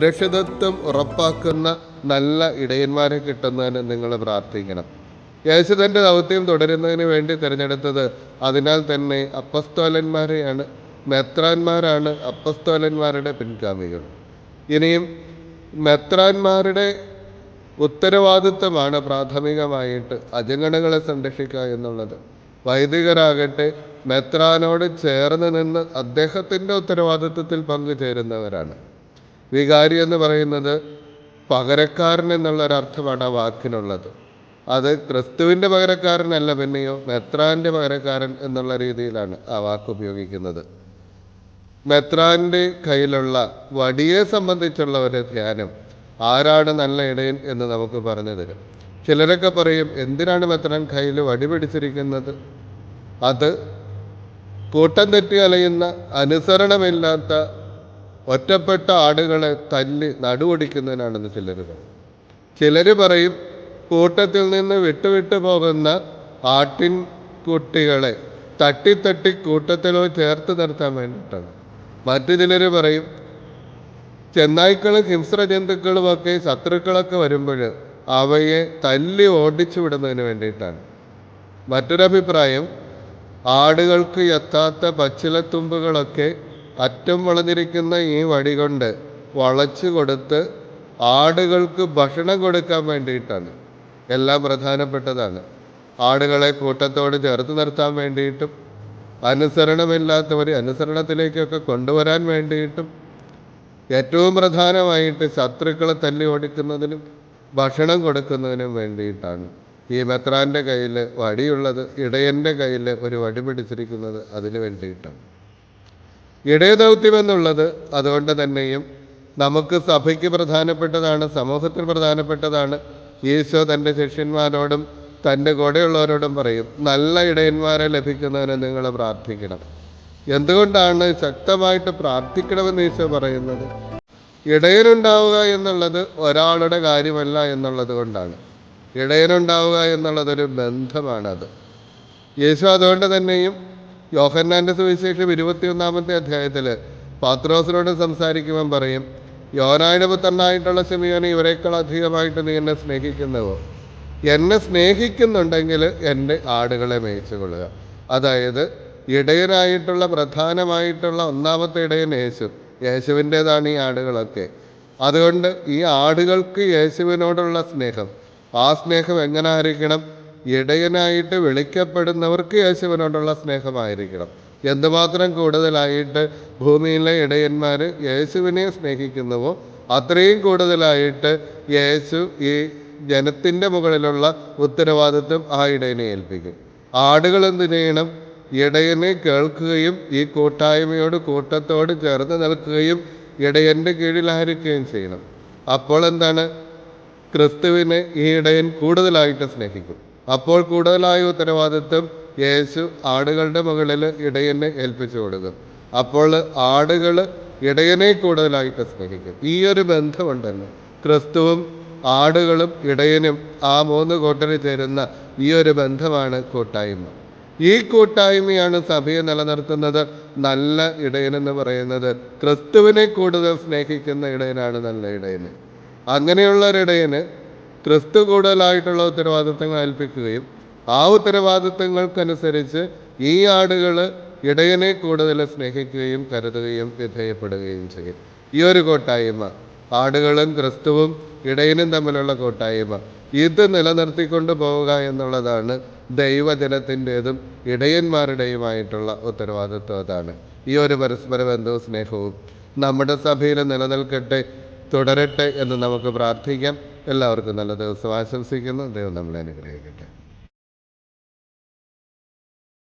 സുരക്ഷിതത്വം ഉറപ്പാക്കുന്ന നല്ല ഇടയന്മാരെ കിട്ടുന്നതിന് നിങ്ങൾ പ്രാർത്ഥിക്കണം. യേശു തന്റെ ദൗത്യം തുടരുന്നതിന് വേണ്ടി തിരഞ്ഞെടുത്തത് അതിനാൽ തന്നെ അപ്പസ്തോലന്മാരെയാണ് മെത്രാന്മാരാണ് അപ്പസ്തോലന്മാരുടെ പിൻഗാമികൾ. ഇനിയും മെത്രാന്മാരുടെ ഉത്തരവാദിത്വമാണ് പ്രാഥമികമായിട്ട് അജഗണങ്ങളെ സംരക്ഷിക്കുക എന്നുള്ളത്. വൈദികരാകട്ടെ മെത്രാനോട് ചേർന്ന് നിന്ന് അദ്ദേഹത്തിന്റെ ഉത്തരവാദിത്വത്തിൽ പങ്കുചേരുന്നവരാണ്. വികാരി എന്ന് പറയുന്നത് പകരക്കാരൻ എന്നുള്ള ഒരർത്ഥമാണ് ആ വാക്കിനുള്ളത്. അത് ക്രിസ്തുവിന്റെ പകരക്കാരനല്ല പിന്നെയോ മെത്രാന്റെ പകരക്കാരൻ എന്നുള്ള രീതിയിലാണ് ആ വാക്ക് ഉപയോഗിക്കുന്നത്. മെത്രാന്റെ കയ്യിലുള്ള വടിയെ സംബന്ധിച്ചുള്ള ഒരു ധ്യാനം ആരാണ് നല്ല ഇടയൻ എന്ന് നമുക്ക് പറഞ്ഞു തരും. ചിലരൊക്കെ പറയും എന്തിനാണ് മെത്രാൻ കയ്യിൽ വടി പിടിച്ചിരിക്കുന്നത്? അത് കൂട്ടം തെറ്റി അലയുന്ന അനുസരണമില്ലാത്ത ഒറ്റപ്പെട്ട ആടുകളെ തല്ലി നടുവൊടിക്കുന്നതിനാണെന്ന് ചിലർ പറയും. ചിലർ പറയും കൂട്ടത്തിൽ നിന്ന് വിട്ടുവിട്ടു പോകുന്ന ആട്ടിൻ കുട്ടികളെ തട്ടിത്തട്ടി കൂട്ടത്തിലോ ചേർത്ത് നിർത്താൻ വേണ്ടിയിട്ടാണ്. മറ്റു ചിലർ പറയും ചെന്നായ്ക്കളും ഹിംസ്ര ജന്തുക്കളും ഒക്കെ ശത്രുക്കളൊക്കെ വരുമ്പോൾ അവയെ തല്ലി ഓടിച്ചു വിടുന്നതിന് വേണ്ടിയിട്ടാണ്. മറ്റൊരഭിപ്രായം ആടുകൾക്ക് എത്താത്ത പച്ചിലത്തുമ്പുകളൊക്കെ അറ്റം വളഞ്ഞിരിക്കുന്ന ഈ വടി കൊണ്ട് വളച്ചു കൊടുത്ത് ആടുകൾക്ക് ഭക്ഷണം കൊടുക്കാൻ വേണ്ടിയിട്ടാണ്. എല്ലാം പ്രധാനപ്പെട്ടതാണ്. ആടുകളെ കൂട്ടത്തോട് ചേർത്ത് നിർത്താൻ വേണ്ടിയിട്ടും അനുസരണമില്ലാത്തവരെ അനുസരണത്തിലേക്കൊക്കെ കൊണ്ടുവരാൻ വേണ്ടിയിട്ടും ഏറ്റവും പ്രധാനമായിട്ട് ശത്രുക്കളെ തല്ലി ഓടിക്കുന്നതിനും ഭക്ഷണം കൊടുക്കുന്നതിനും വേണ്ടിയിട്ടാണ്. ഈ മെത്രാന്റെ കയ്യിൽ വടിയുള്ളത് ഇടയന്റെ കയ്യിൽ ഒരു വടി പിടിച്ചിരിക്കുന്നത് അതിന് വേണ്ടിയിട്ടാണ്. ഇടയദൗത്യം എന്നുള്ളത് അതുകൊണ്ട് തന്നെയും നമുക്ക് സഭയ്ക്ക് പ്രധാനപ്പെട്ടതാണ് സമൂഹത്തിന് പ്രധാനപ്പെട്ടതാണ്. ഈശോ തന്റെ ശിഷ്യന്മാരോടും തന്റെ കൂടെയുള്ളവരോടും പറയും നല്ല ഇടയന്മാരെ ലഭിക്കുന്നതിന് നിങ്ങൾ പ്രാർത്ഥിക്കണം. എന്തുകൊണ്ടാണ് ശക്തമായിട്ട് പ്രാർത്ഥിക്കണമെന്ന് ഈശോ പറയുന്നത്? ഇടയനുണ്ടാവുക എന്നുള്ളത് ഒരാളുടെ കാര്യമല്ല എന്നുള്ളത് കൊണ്ടാണ്. ഇടയനുണ്ടാവുക എന്നുള്ളതൊരു ബന്ധമാണത്. യേശു അതുകൊണ്ട് തന്നെയും യോഹന്നാന്റെ സുവിശേഷം ഇരുപത്തിയൊന്നാമത്തെ അധ്യായത്തിൽ പാത്രോസിനോട് സംസാരിക്കുമ്പം പറയും യോനായുടെ പുത്രനായിട്ടുള്ള സിമിയോനെ ഇവരെക്കാൾ അധികമായിട്ട് നീ എന്നെ സ്നേഹിക്കുന്നുവോ? എന്നെ സ്നേഹിക്കുന്നുണ്ടെങ്കിൽ എന്റെ ആടുകളെ മേയിച്ചു കൊള്ളുക അതായത് ഇടയനായിട്ടുള്ള പ്രധാനമായിട്ടുള്ള ഒന്നാമത്തെ ഇടയൻ യേശു യേശുവിന്റേതാണ് ഈ ആടുകളൊക്കെ. അതുകൊണ്ട് ഈ ആടുകൾക്ക് യേശുവിനോടുള്ള സ്നേഹം ആ സ്നേഹം എങ്ങനെ ആയിരിക്കണം? ഇടയനായിട്ട് വിളിക്കപ്പെടുന്നവർക്ക് യേശുവിനോടുള്ള സ്നേഹമായിരിക്കണം. എന്തുമാത്രം കൂടുതലായിട്ട് ഭൂമിയിലെ ഇടയന്മാർ യേശുവിനെ സ്നേഹിക്കുന്നുവോ അത്രയും കൂടുതലായിട്ട് യേശു ഈ ജനത്തിന്റെ മുകളിലുള്ള ഉത്തരവാദിത്വം ആ ഇടയനെ ഏൽപ്പിക്കും. ആടുകൾ എന്ത് ചെയ്യണം? ഇടയനെ കേൾക്കുകയും ഈ കൂട്ടായ്മയോട് കൂട്ടത്തോട് ചേർന്ന് നിൽക്കുകയും ഇടയന്റെ കീഴിലായിരിക്കുകയും ചെയ്യണം. അപ്പോൾ എന്താണ്? ക്രിസ്തുവിനെ ഈ ഇടയൻ കൂടുതലായിട്ട് സ്നേഹിക്കും. അപ്പോൾ കൂടുതലായ ഉത്തരവാദിത്വം യേശു ആടുകളുടെ മുകളിൽ ഇടയനെ ഏൽപ്പിച്ചു കൊടുക്കും. അപ്പോൾ ആടുകൾ ഇടയനെ കൂടുതലായിട്ട് സ്നേഹിക്കും ഈ ഒരു ബന്ധമുണ്ടല്ലോ ക്രിസ്തുവും ആടുകളും ഇടയനും ആ മൂന്ന് കൂട്ടരിൽ ചേരുന്ന ഈ ഒരു ബന്ധമാണ് കൂട്ടായ്മ. ഈ കൂട്ടായ്മയാണ് സഭയെ നിലനിർത്തുന്നത് നല്ല ഇടയനെന്ന് പറയുന്നത്. ക്രിസ്തുവിനെ കൂടുതൽ സ്നേഹിക്കുന്ന ഇടയനാണ് നല്ല ഇടയന് അങ്ങനെയുള്ള ഒരു ഇടയന് ക്രിസ്തു കൂടുതലായിട്ടുള്ള ഉത്തരവാദിത്തങ്ങൾ ഏൽപ്പിക്കുകയും ആ ഉത്തരവാദിത്തങ്ങൾക്കനുസരിച്ച് ഈ ആടുകൾ ഇടയനെ കൂടുതൽ സ്നേഹിക്കുകയും കരുതുകയും വിധേയപ്പെടുകയും ചെയ്യും. ഈ ഒരു കൂട്ടായ്മ ആടുകളും ക്രിസ്തുവും ഇടയനും തമ്മിലുള്ള കൂട്ടായ്മ ഇത് നിലനിർത്തിക്കൊണ്ട് പോവുക എന്നുള്ളതാണ് ദൈവജനത്തിന്റെതും ഇടയന്മാരുടെയുമായിട്ടുള്ള ഉത്തരവാദിത്വം അതാണ്. ഈ ഒരു പരസ്പര ബന്ധവും സ്നേഹവും നമ്മുടെ സഭയിൽ നിലനിൽക്കട്ടെ തുടരട്ടെ എന്ന് നമുക്ക് പ്രാർത്ഥിക്കാം. എല്ലാവർക്കും നല്ല ദിവസം ആശംസിക്കുന്നു. ദൈവം നമ്മളെ അനുഗ്രഹിക്കട്ടെ.